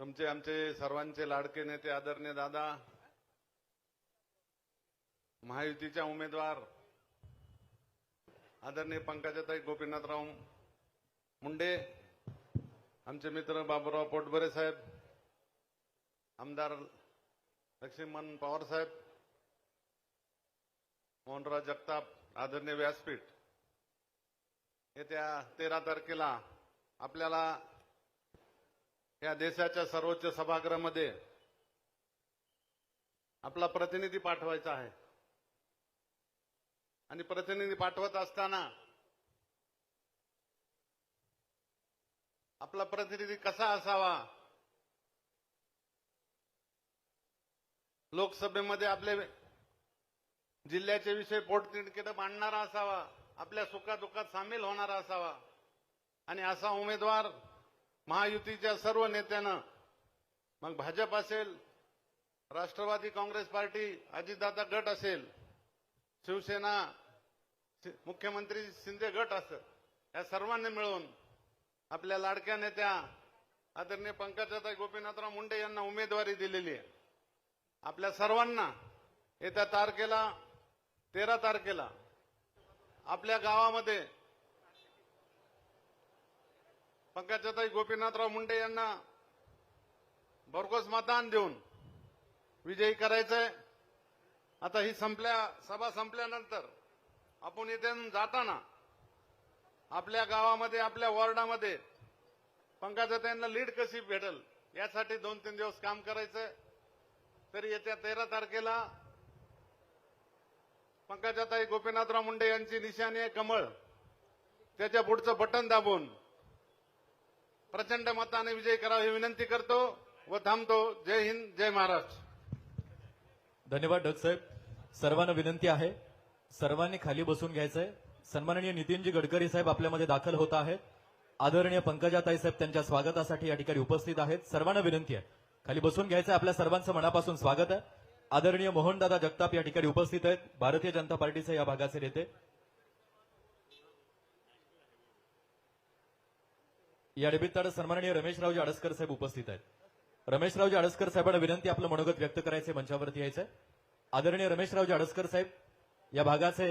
तुमचे आमचे सर्वांचे लाडके नेते आदरणीय दादा महायुतीच्या उमेदवार आदरणीय पंकजाताई गोपीनाथराव मुंडे आमचे मित्र बाबूराव पोटबरे साहेब आमदार लक्ष्मण पवार साहेब मोहनराव जगताप आदरणीय व्यासपीठ. येत्या तेरा तारखेला आपल्याला या देशाच्या सर्वोच्च सभागृहामध्ये आपला प्रतिनिधी पाठवायचा आहे. आणि प्रतिनिधी पाठवत असताना आपला प्रतिनिधी कसा असावा? लोकसभेमध्ये आपले जिल्ह्याचे विषय पोटतिडकीनं मांडणारा असावा आपल्या सुखादुखात सामील होणारा असावा. आणि असा उमेदवार महायुतीच्या सर्व नेत्यानं. मग भाजप असेल राष्ट्रवादी काँग्रेस पार्टी अजितदादा गट असेल शिवसेना शि- मुख्यमंत्री शिंदे गट असेल या सर्वांनी मिळून आपल्या लाडक्या नेत्या आदरणीय पंकजाताई गोपीनाथराव मुंडे यांना उमेदवारी दिलेली आहे. आपल्या सर्वांना येत्या तारखेला तेरा तारखेला आपल्या गावामध्ये पंकजाताई गोपीनाथराव मुंडे यांना भरघोस मतदान देऊन विजयी करायचंय. आता ही संपल्या सभा संपल्यानंतर आपण इथे जाताना आपल्या गावामध्ये आपल्या वॉर्डामध्ये पंकजाताईंना लीड कशी भेटल यासाठी दोन तीन दिवस काम करायचंय. तरी येत्या तेरा तारखेला पंकजाताई गोपीनाथराव मुंडे यांची निशाणी आहे कमळ. त्याच्या पुढचं बटन दाबून प्रचंड मताने विजय करावा ही विनंती करतो व थांबतो. जय हिंद जय महाराष्ट्र. धन्यवाद डग साहेब. सर्वांना विनंती आहे. सर्वांनी खाली बसून घ्यायचंय. सन्माननीय नितीनजी गडकरी साहेब आपल्यामध्ये दाखल होत आहेत. आदरणीय पंकजाताई साहेब त्यांच्या स्वागतासाठी या ठिकाणी उपस्थित आहेत. सर्वांना विनंती आहे. खाली बसून घ्यायचंय. आपल्या सर्वांचं मनापासून स्वागत आहे. आदरणीय मोहनदादा जगताप या ठिकाणी उपस्थित आहेत. भारतीय जनता पार्टीचे या भागाचे नेते. या निमित्तानं सन्माननीय रमेशरावजी आडसकर साहेब उपस्थित आहेत. रमेशरावजी आडसकर साहेबांना विनंती आपलं मनोगत व्यक्त करायचे मंचावरती यायचंय. आदरणीय रमेशरावजी आडसकर साहेब या भागाचे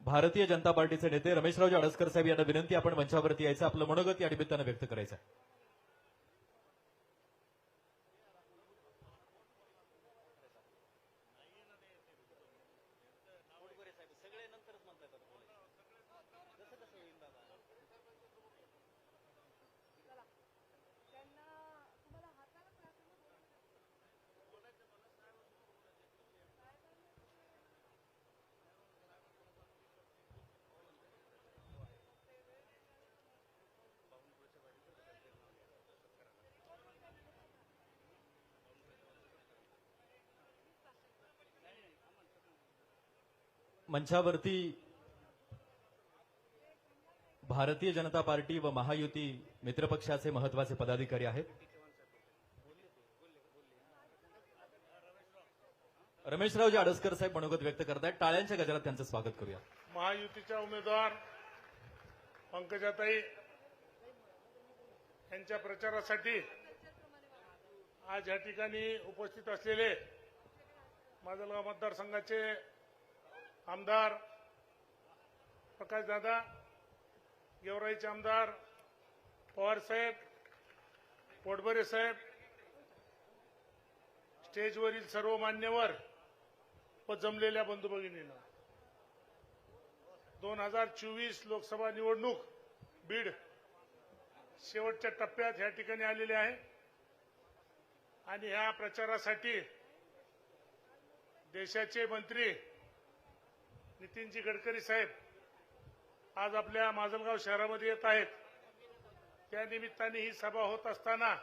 भारतीय जनता पार्टीचे नेते रमेशरावजी आडसकर साहेब यांना विनंती आपण मंचावरती यायचं आपलं मनोगत या निमित्तानं व्यक्त करायचं मंचावरती भारतीय जनता पार्टी व महायुती मित्रपक्षाचे महत्त्वाचे पदाधिकारी आहेत. रमेशरावजी आडसकर साहेब मनोगत व्यक्त करतायत. टाळ्यांच्या गजरात त्यांचं स्वागत करूया. महायुतीच्या उमेदवार पंकजाताई यांच्या प्रचारासाठी आज या ठिकाणी उपस्थित असलेले माजलगाव मतदारसंघाचे आमदार प्रकाशदादा गेवराईचे आमदार पवारसाहेब पोटबरे साहेब स्टेजवरील सर्व मान्यवर व जमलेल्या बंधू भगिनींना दोन हजार चोवीस लोकसभा निवडणूक बीड शेवटच्या टप्प्यात या ठिकाणी आलेले आहे. आणि ह्या प्रचारासाठी देशाचे मंत्री नितीनजी गडकरी साहेब आज आपल्या माजलगाव शहरामध्ये येत आहेत. त्या निमित्ताने ही सभा होत असताना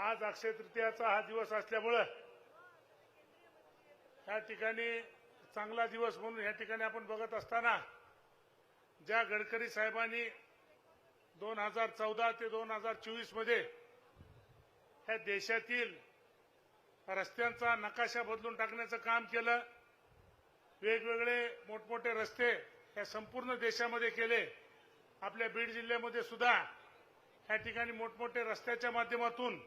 आज अक्षय तृतीयाचा हा दिवस असल्यामुळं या ठिकाणी चांगला दिवस म्हणून या ठिकाणी आपण बघत असताना ज्या गडकरी साहेबांनी दोन हजार चौदा ते दोन हजार चोवीसमध्ये ह्या देशातील रस्त्यांचा नकाशा बदलून टाकण्याचं काम केलं वेगवेगळे मोठमोठे रस्ते या संपूर्ण देशामध्ये केले. आपल्या बीड जिल्ह्यामध्ये सुद्धा या ठिकाणी मोठमोठे रस्त्याच्या माध्यमातून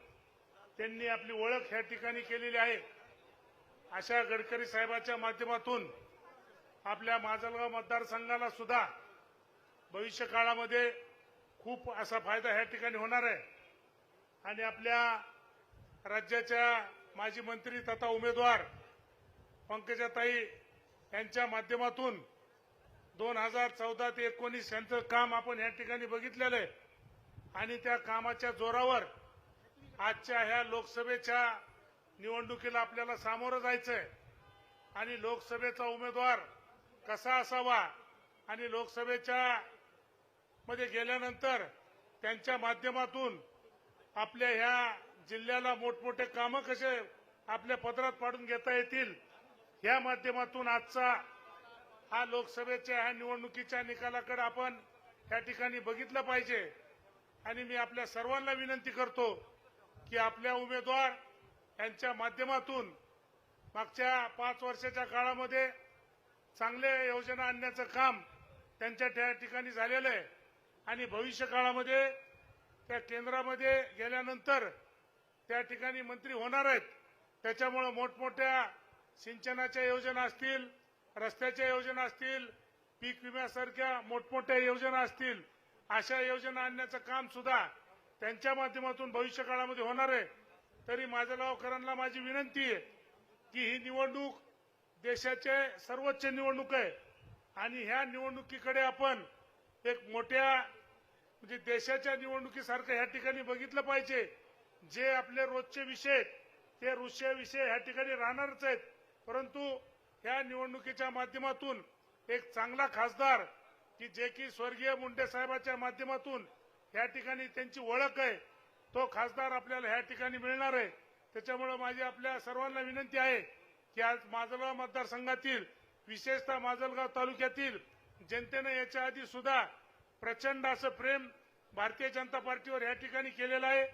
त्यांनी आपली ओळख या ठिकाणी केलेली आहे. अशा गडकरी साहेबाच्या माध्यमातून आपल्या माजलगाव मतदारसंघाला सुद्धा भविष्य काळामध्ये खूप असा फायदा या ठिकाणी होणार आहे. आणि आपल्या राज्याच्या माजी मंत्री तथा उमेदवार पंकजाताई यांच्या माध्यमातून दोन हजार चौदा ते एकोणीस यांचं काम आपण या ठिकाणी बघितलेलं आहे. आणि त्या कामाच्या जोरावर आजच्या ह्या लोकसभेच्या निवडणुकीला आपल्याला सामोरं जायचंय. आणि लोकसभेचा उमेदवार कसा असावा आणि लोकसभेच्या मध्ये गेल्यानंतर त्यांच्या माध्यमातून आपल्या ह्या जिल्ह्याला मोठमोठे कामं कसे आपल्या पदरात पाडून घेता येतील या माध्यमातून आजचा हा लोकसभेच्या ह्या निवडणुकीच्या निकालाकडे आपण या ठिकाणी बघितलं पाहिजे. आणि मी आपल्या सर्वांना विनंती करतो की आपल्या उमेदवार यांच्या माध्यमातून मागच्या पाच वर्षाच्या काळामध्ये चांगल्या योजना आणण्याचं काम त्यांच्या त्या ठिकाणी झालेलं आहे. आणि भविष्य काळामध्ये त्या केंद्रामध्ये गेल्यानंतर त्या ठिकाणी मंत्री होणार आहेत. त्याच्यामुळे मोठमोठ्या सिंचनाच्या योजना असतील रस्त्याच्या योजना असतील पीक विम्यासारख्या मोठमोठ्या योजना असतील अशा योजना आणण्याचं काम सुद्धा त्यांच्या माध्यमातून भविष्य काळामध्ये होणार आहे. तरी माझ्या गावकरांना माझी विनंती आहे की ही निवडणूक देशाचे सर्वोच्च निवडणूक आहे. आणि ह्या निवडणुकीकडे आपण एक मोठ्या म्हणजे देशाच्या निवडणुकीसारखं ह्या ठिकाणी बघितलं पाहिजे. जे आपले रोजचे विषय ते रोजचे विषय ह्या ठिकाणी राहणारच आहेत. परंतु ह्या निवडणुकीच्या माध्यमातून एक चांगला खासदार की जे की स्वर्गीय मुंडे साहेबाच्या माध्यमातून ह्या ठिकाणी त्यांची ओळख आहे तो खासदार आपल्याला ह्या ठिकाणी मिळणार आहे. त्याच्यामुळे माझी आपल्या सर्वांना विनंती आहे की आज माजलगाव मतदारसंघातील विशेषतः माजलगाव तालुक्यातील जनतेनं याच्या आधी सुद्धा प्रचंड असं प्रेम भारतीय जनता पार्टीवर या ठिकाणी केलेलं आहे.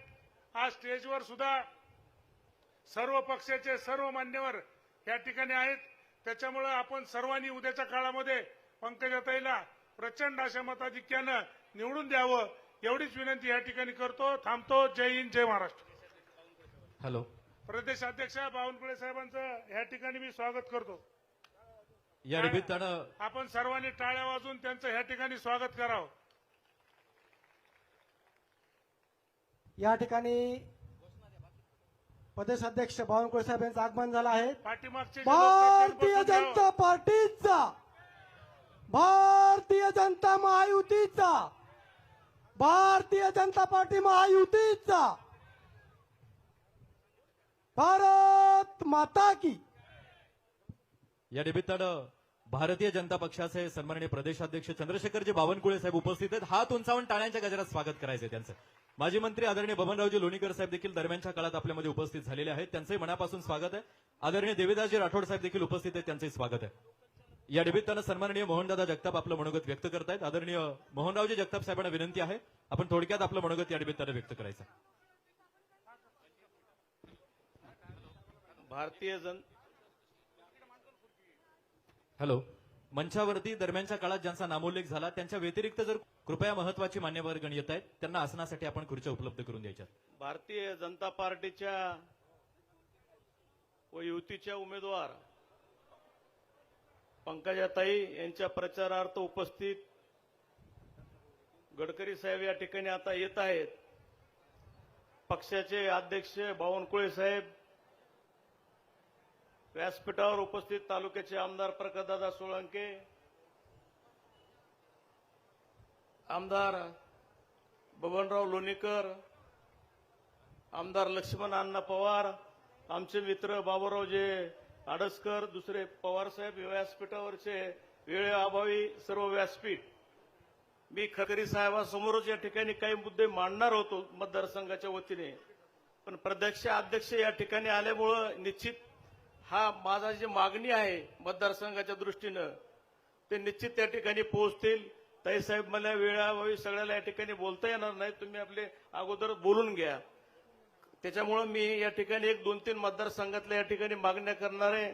आज स्टेजवर सुद्धा सर्व पक्षाचे सर्व मान्यवर या ठिकाणी आहेत. त्याच्यामुळे आपण सर्वांनी उद्याच्या काळामध्ये पंकजाताईला प्रचंड अशा मताधिक्यानं निवडून द्यावं एवढीच विनंती या ठिकाणी करतो. थांबतो. जय हिंद जय महाराष्ट्र. हॅलो. प्रदेशाध्यक्ष बावनकुळे साहेबांचं या ठिकाणी मी स्वागत करतो. या निमित्तानं आपण सर्वांनी टाळ्या वाजून त्यांचं या ठिकाणी स्वागत करावं. या ठिकाणी प्रदेशाध्यक्ष बावनकुळे साहेब यांचं आगमन झालं आहे. पाठीमागचे जे लोक भारतीय जनता. पार्टीचा भारतीय जनता महायुतीचा भारतीय जनता पार्टी महायुतीचा भारत माता की. या निमित्तानं भारतीय जनता पक्षाचे सन्माननीय प्रदेशाध्यक्ष चंद्रशेखरजी बावनकुळे साहेब उपस्थित आहेत. हात उंचावून टाळ्यांच्या गजरात स्वागत करायचे त्यांचं. माजी मंत्री आदरणीय बबनरावजी लोणीकर साहेब देखील दरम्यानच्या काळात आपल्यामध्ये उपस्थित झालेले आहेत. त्यांचंही मनापासून स्वागत आहे. आदरणीय देवीदासजी राठोड साहेब देखील उपस्थित आहेत त्यांचंही स्वागत आहे. या निमित्तानं सन्माननीय मोहनदादा जगताप आपलं मनोगत व्यक्त करतायत. आदरणीय मोहनरावजी जगताप साहेबांना विनंती आहे आपण थोडक्यात आपलं मनोगत या निमित्तानं व्यक्त करायचं. भारतीय जन हॅलो मंचावरती दरम्यानच्या काळात ज्यांचा नामोल्लेख झाला त्यांच्या व्यतिरिक्त जर कृपया महत्वाची मान्यवर गण येत आहेत त्यांना आसनासाठी आपण खुर्च्या उपलब्ध करून द्यायच्या भारतीय जनता पार्टीच्या व युतीच्या उमेदवार पंकजाताई यांच्या प्रचारार्थ उपस्थित गडकरी साहेब या ठिकाणी आता येत आहेत. पक्षाचे अध्यक्ष बावनकुळे साहेब व्यासपीठावर उपस्थित तालुक्याचे आमदार प्रकाशदादा सोळंके आमदार बबनराव लोणीकर आमदार लक्ष्मण अण्णा पवार आमचे मित्र बाबूरावजे आडसकर दुसरे पवार साहेब व्यासपीठावरचे वेळेअभावी सर्व व्यासपीठ. मी खकरी साहेबासमोरच या ठिकाणी काही मुद्दे मांडणार होतो मतदारसंघाच्या वतीने. पण प्रत्यक्ष अध्यक्ष या ठिकाणी आल्यामुळं निश्चित हा माझा जी मागणी आहे मतदारसंघाच्या दृष्टीनं ते निश्चित त्या ठिकाणी पोहोचतील. ताई साहेब मला वेळावेळी सगळ्याला या ठिकाणी बोलता येणार नाही. तुम्ही आपले अगोदर बोलून घ्या. त्याच्यामुळं मी या ठिकाणी एक दोन तीन मतदारसंघातल्या या ठिकाणी मागण्या करणार आहे.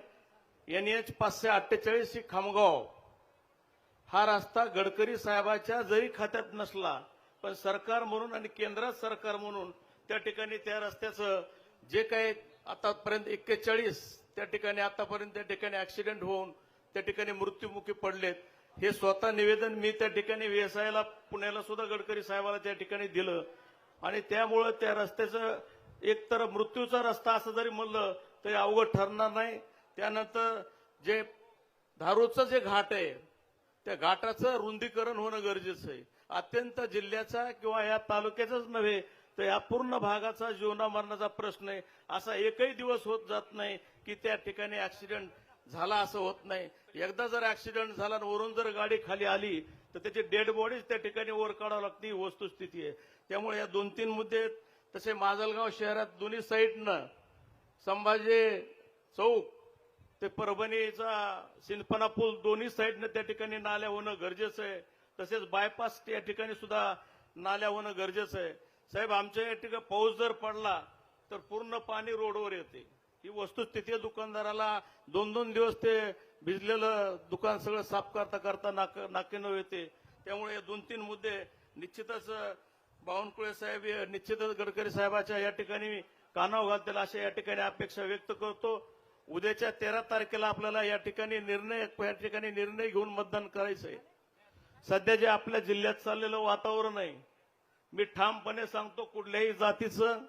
एन एच पाचशे अठ्ठेचाळीस ही खामगाव. हा रस्ता गडकरी साहेबाच्या जरी खात्यात नसला पण सरकार म्हणून आणि केंद्रात सरकार म्हणून त्या ठिकाणी त्या रस्त्याचं जे काही आतापर्यंत एक्केचाळीस त्या ठिकाणी आतापर्यंत त्या ठिकाणी ऍक्सिडेंट होऊन त्या ठिकाणी मृत्युमुखी पडलेत. हे स्वतः निवेदन मी त्या ठिकाणी व्यवसायाला पुण्याला सुद्धा गडकरी साहेबाला त्या ठिकाणी दिलं. आणि त्यामुळं त्या रस्त्याचं एकतर मृत्यूचा रस्ता असं जरी म्हणलं तरी अवघड ठरणार नाही. त्यानंतर जे धारूचं जे घाट आहे त्या घाटाचं रुंदीकरण होणं गरजेचं आहे. अत्यंत जिल्ह्याचा किंवा या तालुक्याचाच नव्हे तर या पूर्ण भागाचा जीवनामरणाचा प्रश्न आहे. असा एकही दिवस होत जात नाही की त्या ठिकाणी ऍक्सिडेंट झाला असं होत नाही. एकदा जर ऍक्सिडेंट झाला आणि वरून जर गाडी खाली आली तर त्याची डेड बॉडीज त्या ठिकाणी वर काढावं लागते ही वस्तुस्थिती आहे. त्यामुळे या दोन तीन मुद्दे तसे माजलगाव शहरात दोन्ही साईडनं संभाजी चौक ते परभणीचा सिंदपणा पूल दोन्ही साईडनं त्या ठिकाणी नाल्या होणं गरजेचं आहे. तसेच बायपास या ठिकाणी सुद्धा नाल्या होणं गरजेचं आहे. साहेब आमच्या या ठिकाणी पाऊस जर पडला तर पूर्ण पाणी रोडवर येते. ही वस्तुस्थिती दुकानदाराला दोन दोन दिवस ते भिजलेलं दुकान सगळं साफ करता करता नाक नाकेनं येते. त्यामुळे हे दोन तीन मुद्दे निश्चितच बावनकुळे साहेब निश्चितच गडकरी साहेबाच्या या ठिकाणी कानाव घालतील अशा या ठिकाणी अपेक्षा व्यक्त करतो. उद्याच्या तेरा तारखेला आपल्याला या ठिकाणी निर्णय या ठिकाणी निर्णय घेऊन मतदान करायचं आहे सध्या जे आपल्या जिल्ह्यात चाललेलं वातावरण आहे मी ठामपणे सांगतो कुठल्याही जातीचं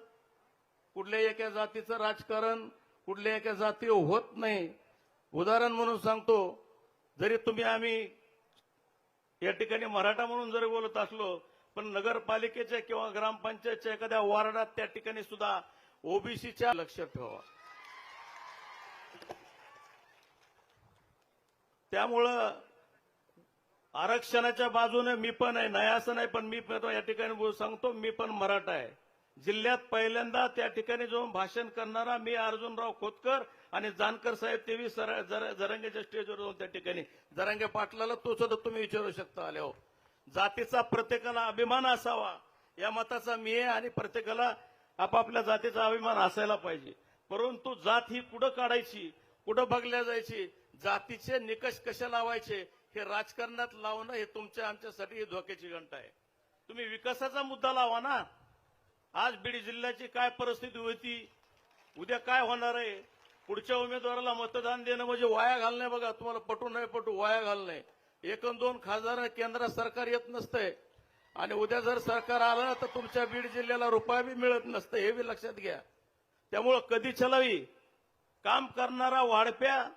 कुठल्याही एका जातीचं राजकारण कुठल्या एका जाती होत नाही. उदाहरण म्हणून सांगतो जरी तुम्ही आम्ही या ठिकाणी मराठा म्हणून जरी बोलत असलो पण नगरपालिकेच्या किंवा ग्रामपंचायतच्या एखाद्या वार्डात त्या ठिकाणी सुद्धा ओबीसीच्या लक्षात ठेवा. त्यामुळं आरक्षणाच्या बाजूने मी पण आहे. नाही असं नाही पण मी पण या ठिकाणी सांगतो मी पण मराठा आहे. जिल्ह्यात पहिल्यांदा त्या ठिकाणी जाऊन भाषण करणारा मी अर्जुनराव खोतकर आणि जानकर साहेब तेवी सर- जर- जरांगेच्या स्टेजवर जाऊन त्या ठिकाणी. जरांगे पाटलाला तो सुद्धा तुम्ही विचारू शकता आले हो. जातीचा प्रत्येकाला अभिमान असावा. या मताचा मी आहे आणि प्रत्येकाला आपापल्या जातीचा अभिमान असायला पाहिजे. परंतु जात ही कुठं काढायची कुठं बघल्या जायची. जातीचे निकष कसे लावायचे हे राजकारणात लावणं हे तुमच्या आमच्यासाठी ही धोक्याची घंटा आहे. तुम्ही विकासाचा मुद्दा लावा ना. आज बीड जिल्ह्याची काय परिस्थिती होती उद्या काय होणार आहे? पुढच्या उमेदवाराला मतदान देणं म्हणजे वाया घालणे बघा. तुम्हाला पटू नाही पटू वाया घालणे एक दोन खासदार केंद्रात सरकार येत नसतंय. आणि उद्या जर सरकार आलं तर तुमच्या बीड जिल्ह्याला रुपया बी मिळत नसतं. हे बी लक्षात घ्या. त्यामुळं कधी चलावी काम करणारा वाढप्या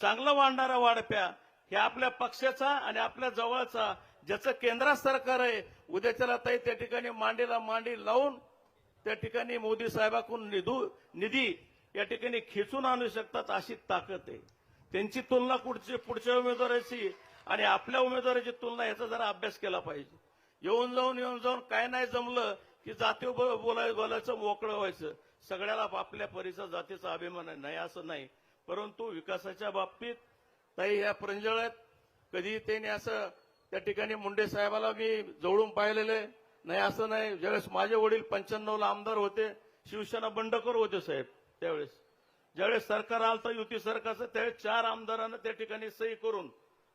चांगलं वाढणारा वाढप्या हे आपल्या पक्षाचा आणि आपल्या जवळचा ज्याचं केंद्रात सरकार आहे उद्याच्याला ताई त्या ठिकाणी मांडीला मांडी लावून त्या ठिकाणी मोदी साहेबाकडून निधू निधी या ठिकाणी खेचून आणू शकतात अशी ताकद आहे. त्यांची तुलना पुढची पुढच्या उमेदवाराची आणि आपल्या उमेदवाराची तुलना याचा जरा अभ्यास केला पाहिजे. येऊन जाऊन येऊन जाऊन काय नाही जमलं की जाती बोलाय बोलायचं मोकळं व्हायचं. सगळ्याला आपल्या परिसर जातीचा अभिमान आहे. नाही असं नाही. परंतु विकासाच्या बाबतीत ताई ह्या प्रंजळ कधी त्यांनी असं त्या ठिकाणी मुंडे साहेबाला मी जवळून पाहिलेले. नाही असं नाही. ज्यावेळेस माझे वडील पंच्याण्णवला आमदार होते शिवसेना बंडखोर होते साहेब त्यावेळेस. ज्यावेळेस सरकार आलं तर युती सरकारचं त्यावेळेस चार आमदारांना त्या ठिकाणी सही करून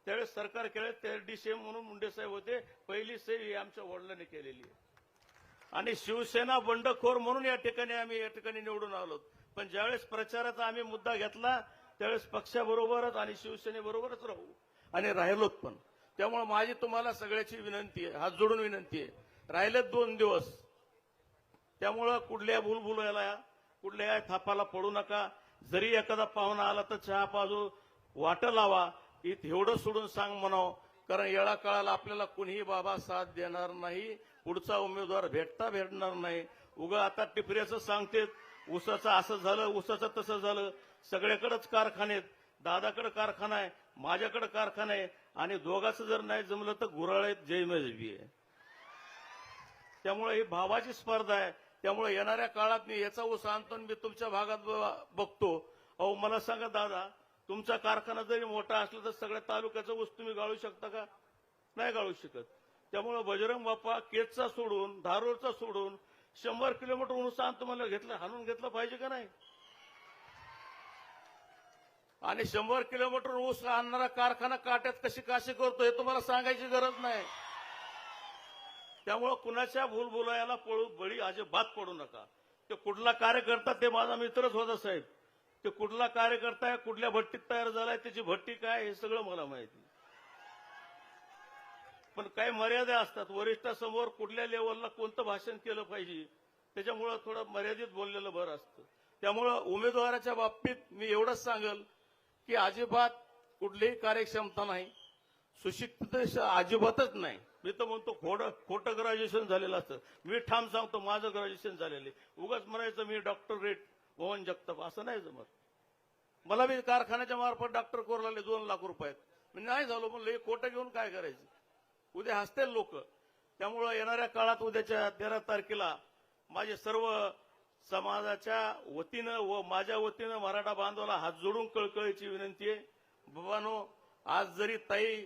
त्यावेळेस सरकार केलं त्या डीसीएम म्हणून मुंडे साहेब होते. पहिली सही ही आमच्या वडिलांनी केलेली आहे. आणि शिवसेना बंडखोर म्हणून या ठिकाणी आम्ही या ठिकाणी निवडून आलो. पण ज्यावेळेस प्रचाराचा आम्ही मुद्दा घेतला त्यावेळेस पक्षाबरोबरच आणि शिवसेनेबरोबरच राहू आणि राहिलोत पण. त्यामुळे माझी तुम्हाला सगळ्याची विनंती आहे हात जोडून विनंती आहे. राहिलेत दोन दिवस. त्यामुळं कुठल्या भूलभुलाला कुठल्या थापाला पडू नका. जरी एखादा पाहुणा आला तर चहा पाजू वाट लावा. इथं एवढं सोडून सांग म्हणावं कारण येळा काळाला आपल्याला कुणीही बाबा साथ देणार नाही. पुढचा उमेदवार भेटता भेटणार नाही. उगा आता टिपऱ्याचं सांगतेत ऊसाचं असं झालं ऊसाचं तसं झालं. सगळ्याकडेच कारखाने आहेत. दादाकडे कारखाना आहे माझ्याकडे कारखाना आहे. आणि दोघाचं जर नाही जमलं तर गुराळ जय मजबी आहे. त्यामुळे ही भावाची स्पर्धा आहे. त्यामुळे येणाऱ्या काळात मी याचा ऊस आणतो मी तुमच्या भागात बघतो. अहो मला सांगा दादा तुमचा कारखाना जरी मोठा असला तर सगळ्या तालुक्याचा ऊस तुम्ही गाळू शकता का? नाही गाळू शकत. त्यामुळे बजरंग बाप्पा केजचा सोडून धारूरचा सोडून शंभर किलोमीटर ऊस आणतो मला घेतलं हाणून घेतलं पाहिजे का नाही? आणि शंभर किलोमीटर ऊस आणणारा कारखाना काट्यात कशी काशी करतो हे तुम्हाला सांगायची गरज नाही. त्यामुळं कुणाच्या भूलभुलायाला पळू बळी अजिबात पडू नका. ते कुठला कार्यकर्ता ते माझा मित्रच होता साहेब. ते कुठला कार्यकर्ता आहे कुठल्या भट्टीत तयार झालाय त्याची भट्टी काय हे सगळं मला माहिती. पण काही मर्यादा असतात. वरिष्ठासमोर कुठल्या लेवलला कोणतं भाषण केलं पाहिजे त्याच्यामुळं थोडं मर्यादित बोललेलं बरं असतं. त्यामुळं उमेदवाराच्या बाबतीत मी एवढंच सांगल की अजिबात कुठलीही कार्यक्षमता नाही. सुशिक्षित अजिबातच नाही. मी तर म्हणतो खोड खोटं ग्रॅज्युएशन झालेलं असतं. मी ठाम सांगतो माझं ग्रॅज्युएशन झालेलं आहे. उगाच म्हणायचं मी डॉक्टरेट मोहन जगताप असं नाही जमत. मला मी कारखान्याच्या मार्फत डॉक्टर कोरलाले दोन लाख रुपयात. मी नाही झालो म्हणलं हे खोटं घेऊन काय करायचं? ते हसतील लोक. त्यामुळं येणाऱ्या काळात उद्याच्या तेरा तारखेला माझे सर्व समाजाच्या वतीनं व माझ्या वतीनं मराठा बांधवाला हात जोडून कळकळीची विनंती आहे. बाबानो आज जरी ताई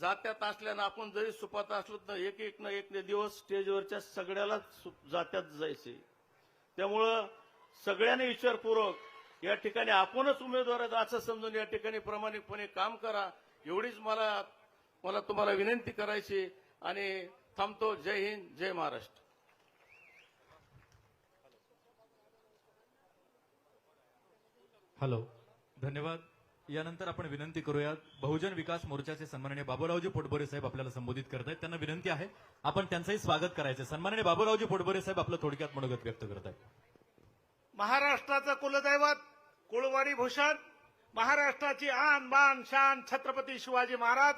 जात्यात असल्यानं आपण जरी सुपात असलो तर एक एक ना एक दिवस स्टेजवरच्या सगळ्यालाच सु- जात्यात जायचे. त्यामुळं सगळ्यांनी विचारपूर्वक या ठिकाणी आपणच उमेदवार आहेत असं समजून या ठिकाणी प्रामाणिकपणे काम करा. एवढीच मला मला तुम्हाला विनंती करायची आणि थांबतो. जय हिंद जय महाराष्ट्र. हॅलो धन्यवाद. यानंतर आपण विनंती करूयात. बहुजन विकास मोर्चाचे सन्माननीय बाबूरावजी पोटबोरे साहेब आपल्याला संबोधित करत आहेत त्यांना विनंती आहे आपण त्यांचंही स्वागत करायचं. सन्माननीय बाबूरावजी पोटबोरे साहेब आपलं थोडक्यात मनोगत व्यक्त करत आहेत महाराष्ट्राचं कुलदैवत कुळवाडी भूषण महाराष्ट्राची आन बान शान छत्रपती शिवाजी महाराज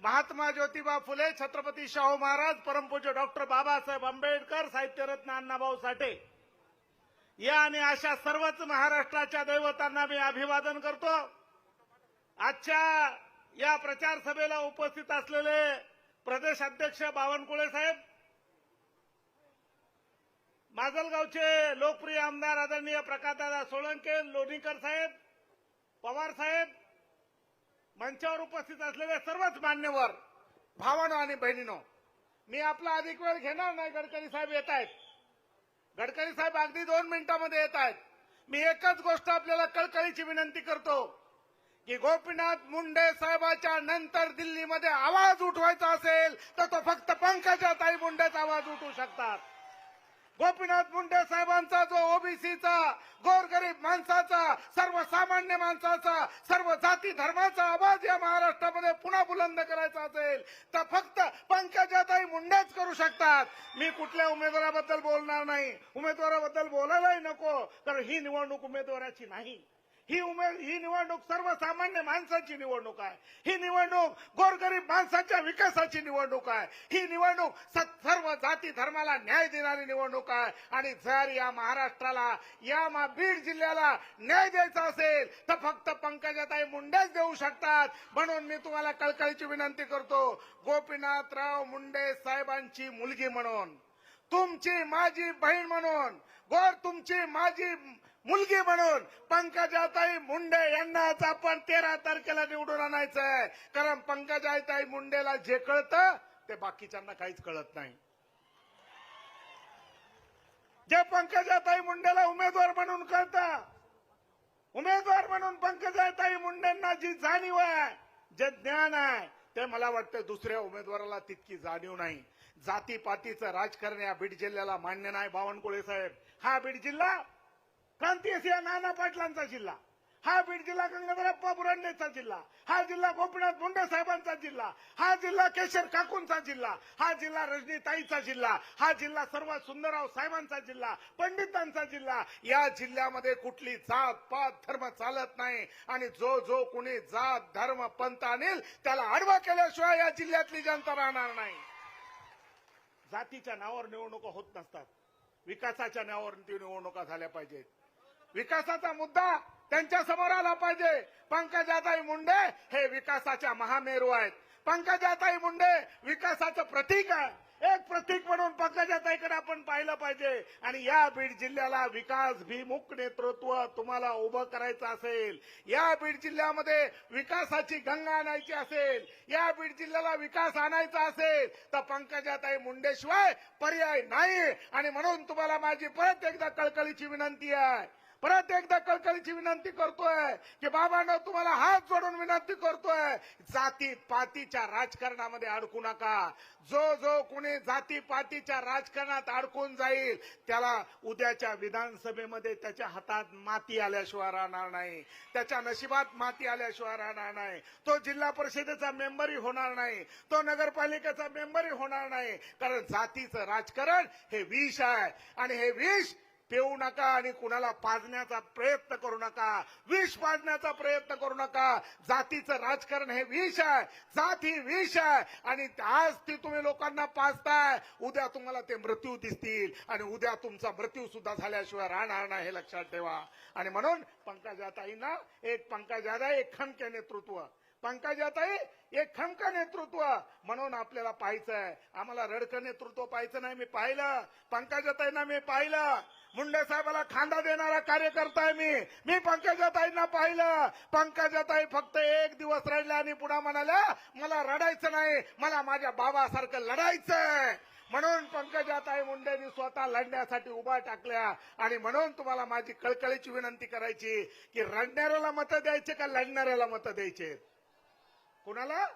महात्मा ज्योतिबा फुले छत्रपती शाहू महाराज परमपूज्य डॉक्टर बाबासाहेब आंबेडकर साहित्यरत्न अण्णाभाऊ साठे. या आणि अशा सर्वच महाराष्ट्राच्या दैवतांना मी अभिवादन करतो. आजच्या या प्रचार सभेला उपस्थित असलेले प्रदेश अध्यक्ष बावनकुळे साहेब माजलगावचे लोकप्रिय आमदार आदरणीय प्रकाशदादा सोळंके लोणीकर साहेब पवार साहेब मंचावर उपस्थित असलेले सर्वच मान्यवर भावानो आणि बहिणीनो मी आपला अधिक वेळ घेणार नाही गडकरी साहेब येत आहेत. गडकरी साहेब अगदी दोन मिनिटांमध्ये येत आहेत. मी एकच गोष्ट आपल्याला कळकळीची विनंती करतो की गोपीनाथ मुंडे साहेबाच्या नंतर दिल्लीमध्ये आवाज उठवायचा असेल तर तो फक्त पंकजाताई मुंडेच आवाज उठवू शकतात. गोपीनाथ मुंडे साहेबांचा जो ओबीसीचा गोरगरीब माणसाचा सर्वसामान्य माणसाचा सर्व जाती धर्माचा आवाज या महाराष्ट्रामध्ये पुन्हा बुलंद करायचा असेल तर फक्त पंकजाताई मुंडेच करू शकतात. मी कुठल्या उमेदवाराबद्दल बोलणार नाही. उमेदवाराबद्दल बोलायलाही नको कारण ही निवडणूक उमेदवाराची नाही. ही उमेद ही निवडणूक सर्वसामान्य माणसाची निवडणूक आहे. ही निवडणूक गोरगरीब माणसाच्या विकासाची निवडणूक आहे. ही निवडणूक स- सर्व जाती धर्माला न्याय देणारी निवडणूक आहे. आणि जर या महाराष्ट्राला या मा- बीड जिल्ह्याला न्याय द्यायचा असेल तर फक्त पंकजाताई मुंडेच देऊ शकतात. म्हणून मी तुम्हाला कळकळीची विनंती करतो गोपीनाथराव मुंडे साहेबांची मुलगी म्हणून तुमची माझी बहीण म्हणून गोर तुमची माझी मुलगी म्हणून पंकजाताई मुंडे यांनाच आपण तेरा तारखेला निवडून आणायचंय. कारण पंकजाताई मुंडेला जे कळतं ते बाकीच्यांना काहीच कळत नाही. जे पंकजाताई मुंडेला उमेदवार म्हणून कळतं उमेदवार म्हणून पंकजाताई मुंडेंना जी जाणीव आहे जे ज्ञान आहे ते मला वाटतं दुसऱ्या उमेदवाराला तितकी जाणीव नाही. जातीपातीचं राजकारण या बीड जिल्ह्याला मान्य नाही बावनकुळे साहेब. हा बीड जिल्हा क्रांतिसिंह नाना पाटलांचा जिल्हा. हा बीड जिल्हा गंगाधरप्पा बुरांडेचा जिल्हा. हा जिल्हा गोपीनाथ मुंडे साहेबांचा जिल्हा. हा जिल्हा केशर काकूंचा जिल्हा. हा जिल्हा रजनीताईचा जिल्हा. हा जिल्हा सर्वात सुंदरराव साहेबांचा जिल्हा. पंडितांचा जिल्हा. या जिल्ह्यामध्ये कुठली जात पात धर्म चालत नाही. आणि जो जो कुणी जात धर्म पंथ आणेल त्याला आडवा केल्याशिवाय या जिल्ह्यातली जनता राहणार नाही. जातीच्या नावावर निवडणुका होत नसतात. विकासाच्या नावावर ती निवडणुका झाल्या पाहिजेत. विकासाचा मुद्दा त्यांच्यासमोर आला पाहिजे. पंकजाताई मुंडे हे विकासाच्या महामेरू आहेत. पंकजाताई मुंडे विकासाचं प्रतीक आहे एक प्रतीक म्हणून पंकजाताईकडे आपण पाहिलं पाहिजे. आणि या बीड जिल्ह्याला विकास भिमुख नेतृत्व तुम्हाला उभं करायचं असेल. या बीड जिल्ह्यामध्ये विकासाची गंगा आणायची असेल. या बीड जिल्ह्याला विकास आणायचा असेल तर पंकजाताई मुंडेशिवाय पर्याय नाही. आणि म्हणून तुम्हाला माझी परत एकदा कळकळीची विनंती आहे. परत एकदा कळकळीची विनंती करतोय की बाबांना तुम्हाला हात जोडून विनंती करतोय जाती पातीच्या राजकारणामध्ये अडकू नका. जो जो कोणी जाती पातीच्या राजकारणात अडकून जाईल त्याला उद्याच्या विधानसभेमध्ये त्याच्या हातात माती आल्याशिवाय राहणार नाही. त्याच्या नशिबात माती आल्याशिवाय राहणार नाही. तो जिल्हा परिषदेचा मेंबरही होणार नाही. तो नगरपालिकेचा मेंबरही होणार नाही. कारण जातीचं राजकारण हे विष आहे. आणि हे विष पेऊ नका आणि कुणाला पाजण्याचा प्रयत्न करू नका. विष पाजण्याचा प्रयत्न करू नका. जातीचं राजकारण हे विष आहे. जात ही विष आहे. आणि आज ती तुम्ही लोकांना पाजताय. उद्या तुम्हाला ते मृत्यू दिसतील. आणि उद्या तुमचा मृत्यू सुद्धा झाल्याशिवाय राहणार नाही हे लक्षात ठेवा. आणि म्हणून पंकजाताईंना एक पंकजादा एक खमके नेतृत्व. पंकजाताई एक खमका नेतृत्व म्हणून आपल्याला पाहायचं आहे आम्हाला रडकं नेतृत्व पाहायचं नाही मी पाहिलं. पंकजाताईंना मी पाहिलं. मुंडे साहेबाला खांदा देणारा कार्यकर्ता आहे मी. मी पंकजाताईंना पाहिलं. पंकजाताई फक्त एक दिवस राहिला आणि पुन्हा म्हणाल्या मला रडायचं नाही. मला माझ्या बाबासारखं लढायचंय. म्हणून पंकजाताई मुंडेनी स्वतः लढण्यासाठी उभा टाकल्या. आणि म्हणून तुम्हाला माझी कळकळीची विनंती करायची की रडणाऱ्याला मतं द्यायचे का लढणाऱ्याला मतं द्यायचे? कोणाला?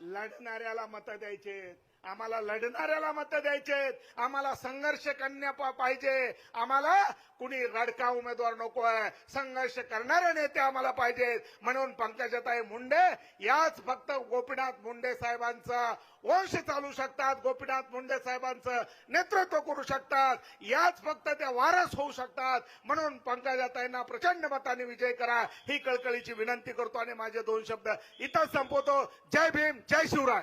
लढणाऱ्याला मतं द्यायचे आम्हाला लढणाऱ्याला मतं द्यायचेत. आम्हाला संघर्ष करण्या पाहिजे. आम्हाला कुणी रडका उमेदवार नको आहे संघर्ष करणारे नेते आम्हाला पाहिजेत. म्हणून पंकजाताई मुंडे याच फक्त गोपीनाथ मुंडे साहेबांचा वंश चालू शकतात. गोपीनाथ मुंडे साहेबांचं नेतृत्व करू शकतात. याच फक्त त्या वारस होऊ शकतात. म्हणून पंकजाताईंना प्रचंड मताने विजय करा. ही कळकळीची विनंती करतो आणि माझे दोन शब्द इथं संपवतो. जय भीम जय शिवराय.